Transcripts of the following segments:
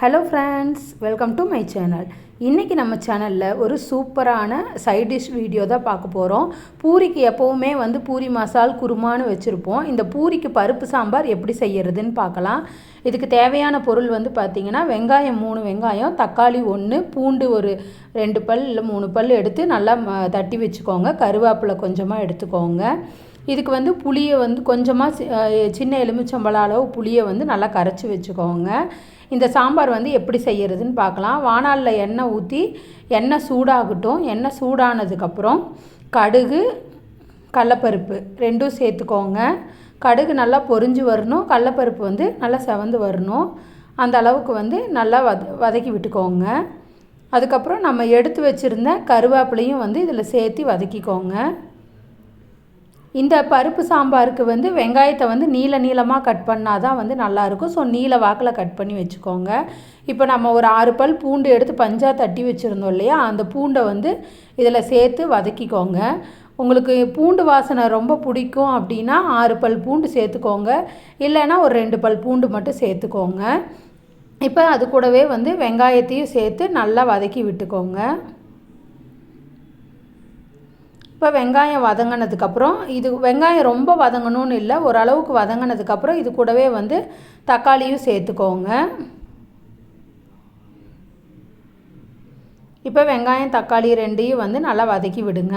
Hello friends welcome to my channel இன்றைக்கி நம்ம சேனலில் ஒரு சூப்பரான சைட் டிஷ் வீடியோ தான் பார்க்க போகிறோம் பூரிக்கு எப்போவுமே வந்து பூரி மசால் குருமான்னு வச்சுருப்போம். இந்த பூரிக்கு பருப்பு சாம்பார் எப்படி செய்யறதுன்னு பார்க்கலாம். இதுக்கு தேவையான பொருள் வந்து பார்த்திங்கன்னா வெங்காயம் மூணு வெங்காயம் தக்காளி ஒன்று பூண்டு ஒரு ரெண்டு பல் இல்லை மூணு பல் எடுத்து நல்லா ம- தட்டி வச்சுக்கோங்க. கருவேப்பிலை கொஞ்சமாக எடுத்துக்கோங்க. இதுக்கு வந்து புளியை வந்து கொஞ்சமாக சி- சின்ன எலுமிச்சம்பழம் அளவு புளியை வந்து நல்லா கரைச்சி வச்சுக்கோங்க. இந்த சாம்பார் வந்து எப்படி செய்கிறதுன்னு பார்க்கலாம். வானாலில் எண்ணெய் ஊற்றி எண்ணெய் சூடாகட்டும். எண்ணெய் சூடானதுக்கப்புறம் கடுகு கடலப்பருப்பு ரெண்டும் சேர்த்துக்கோங்க. கடுகு நல்லா பொறிஞ்சு வரணும். கடலப்பருப்பு வந்து நல்லா செவந்து வரணும். அந்த அளவுக்கு வந்து நல்லா வத வதக்கி விட்டுக்கோங்க. அதுக்கப்புறம் நம்ம எடுத்து வச்சுருந்த கருவேப்பிலையும் வந்து இதில் சேர்த்து வதக்கிக்கோங்க. இந்த பருப்பு சாம்பாருக்கு வந்து வெங்காயத்தை வந்து நீள நீளமாக கட் பண்ணால் தான் வந்து நல்லாயிருக்கும். ஸோ நீல வாக்கில் கட் பண்ணி வச்சுக்கோங்க. இப்போ நம்ம ஒரு ஆறு பல் பூண்டு எடுத்து பஞ்சாக தட்டி வச்சுருந்தோம் இல்லையா? அந்த பூண்டை வந்து இதில் சேர்த்து வதக்கிக்கோங்க. உங்களுக்கு பூண்டு வாசனை ரொம்ப பிடிக்கும் அப்படின்னா ஆறு பல் பூண்டு சேர்த்துக்கோங்க. இல்லைன்னா ஒரு ரெண்டு பல் பூண்டு மட்டும் சேர்த்துக்கோங்க. இப்போ அது கூடவே வந்து வெங்காயத்தையும் சேர்த்து நல்லா வதக்கி விட்டுக்கோங்க. இப்போ வெங்காயம் வதங்கினதுக்கப்புறம் இது வெங்காயம் ரொம்ப வதங்கணும்னு இல்லை ஓரளவுக்கு வதங்கினதுக்கப்புறம் இது கூடவே வந்து தக்காளியும் சேர்த்துக்கோங்க. இப்போ வெங்காயம் தக்காளி ரெண்டையும் வந்து நல்லா வதக்கி விடுங்க.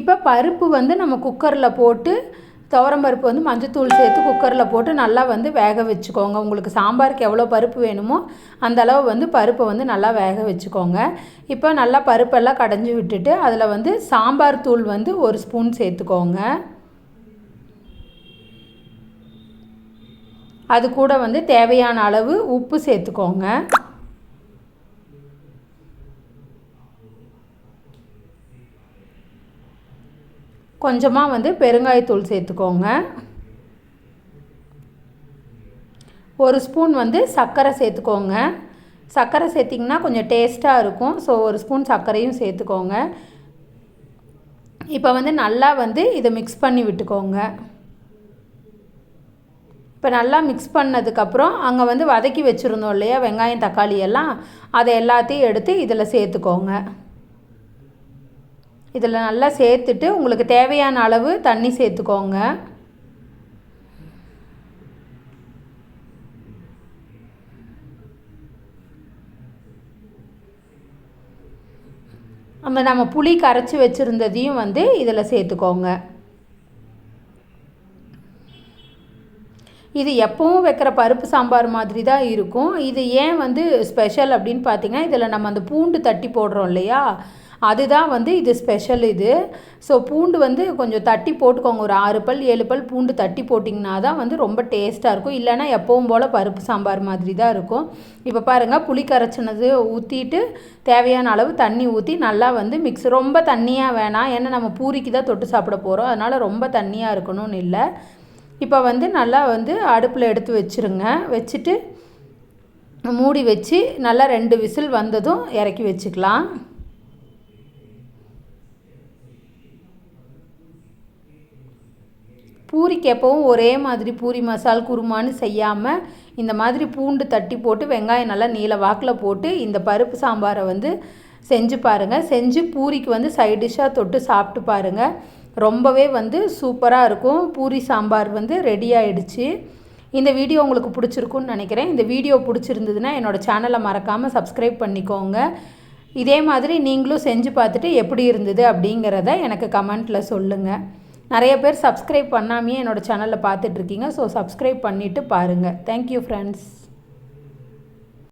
இப்போ பருப்பு வந்து நம்ம குக்கரில் போட்டு துவரம் பருப்பு வந்து மஞ்சத்தூள் சேர்த்து குக்கரில் போட்டு நல்லா வந்து வேக வச்சுக்கோங்க. உங்களுக்கு சாம்பாருக்கு எவ்வளோ பருப்பு வேணுமோ அந்த அளவு வந்து பருப்பை வந்து நல்லா வேக வச்சுக்கோங்க. இப்போ நல்லா பருப்பெல்லாம் கடைஞ்சி விட்டுட்டு அதில் வந்து சாம்பார் தூள் வந்து ஒரு ஸ்பூன் சேர்த்துக்கோங்க. அது கூட வந்து தேவையான அளவு உப்பு சேர்த்துக்கோங்க. கொஞ்சமாக வந்து பெருங்காயத்தூள் சேர்த்துக்கோங்க. ஒரு ஸ்பூன் வந்து சர்க்கரை சேர்த்துக்கோங்க. சர்க்கரை சேர்த்திங்கன்னா கொஞ்சம் டேஸ்ட்டாக இருக்கும். ஸோ ஒரு ஸ்பூன் சர்க்கரையும் சேர்த்துக்கோங்க. இப்போ வந்து நல்லா வந்து இதை மிக்ஸ் பண்ணி விட்டுக்கோங்க. இப்போ நல்லா மிக்ஸ் பண்ணதுக்கப்புறம் அங்கே வந்து வதக்கி வச்சுருந்தோம் இல்லையா வெங்காயம் தக்காளி எல்லாம் அதை எல்லாத்தையும் எடுத்து இதில் சேர்த்துக்கோங்க. இதில் நல்லா சேர்த்துட்டு உங்களுக்கு தேவையான அளவு தண்ணி சேர்த்துக்கோங்க. நம்ம நம்ம புளி கரைச்சி வச்சுருந்ததையும் வந்து இதில் சேர்த்துக்கோங்க. இது எப்பவும் வைக்கிற பருப்பு சாம்பார் மாதிரி தான் இருக்கும். இது ஏன் வந்து ஸ்பெஷல் அப்படின்னு பார்த்தீங்கன்னா இதில் நம்ம அந்த பூண்டு தட்டி போடுறோம் இல்லையா? அதுதான் வந்து இது ஸ்பெஷல் இது. ஸோ பூண்டு வந்து கொஞ்சம் தட்டி போட்டுக்கோங்க. ஒரு ஆறு பல் ஏழு பல் பூண்டு தட்டி போட்டிங்கன்னா தான் வந்து ரொம்ப டேஸ்ட்டாக இருக்கும். இல்லைன்னா எப்பவும் போல் பருப்பு சாம்பார் மாதிரி தான் இருக்கும். இப்போ பாருங்கள் புளி கரைச்சினது ஊற்றிட்டு தேவையான அளவு தண்ணி ஊற்றி நல்லா வந்து மிக்ஸ் ரொம்ப தண்ணியாக வேணாம். ஏன்னா நம்ம பூரிக்கு தான் தொட்டு சாப்பிட போகிறோம் அதனால் ரொம்ப தண்ணியாக இருக்கணும்னு இல்லை. இப்போ வந்து நல்லா வந்து அடுப்பில் எடுத்து வச்சுருங்க. வச்சுட்டு மூடி வச்சு நல்லா ரெண்டு விசில் வந்ததும் இறக்கி வச்சுக்கலாம். பூரிக்கு எப்போவும் ஒரே மாதிரி பூரி மசால் குருமான்னு செய்யாமல் இந்த மாதிரி பூண்டு தட்டி போட்டு வெங்காயம் நல்லா நீல வாக்கில் போட்டு இந்த பருப்பு சாம்பாரை வந்து செஞ்சு பாருங்கள் செஞ்சு பூரிக்கு வந்து சைட் டிஷ்ஷாக தொட்டு சாப்பிட்டு பாருங்கள் ரொம்பவே வந்து சூப்பராக இருக்கும். பூரி சாம்பார் வந்து ரெடி ஆயிடுச்சு. இந்த வீடியோ உங்களுக்கு பிடிச்சிருக்குன்னு நினைக்கிறேன். இந்த வீடியோ பிடிச்சிருந்ததுன்னா என்னோடய சேனலை மறக்காமல் சப்ஸ்கிரைப் பண்ணிக்கோங்க. இதே மாதிரி நீங்களும் செஞ்சு பார்த்துட்டு எப்படி இருந்தது அப்படிங்கிறத எனக்கு கமெண்ட்டில் சொல்லுங்கள் நிறைய பேர் சப்ஸ்கிரைப் பண்ணாமையே என்னோடய சேனலில் பார்த்துட்ருக்கீங்க ஸோ சப்ஸ்கிரைப் பண்ணிவிட்டு பாருங்கள் தேங்க்யூ ஃப்ரெண்ட்ஸ்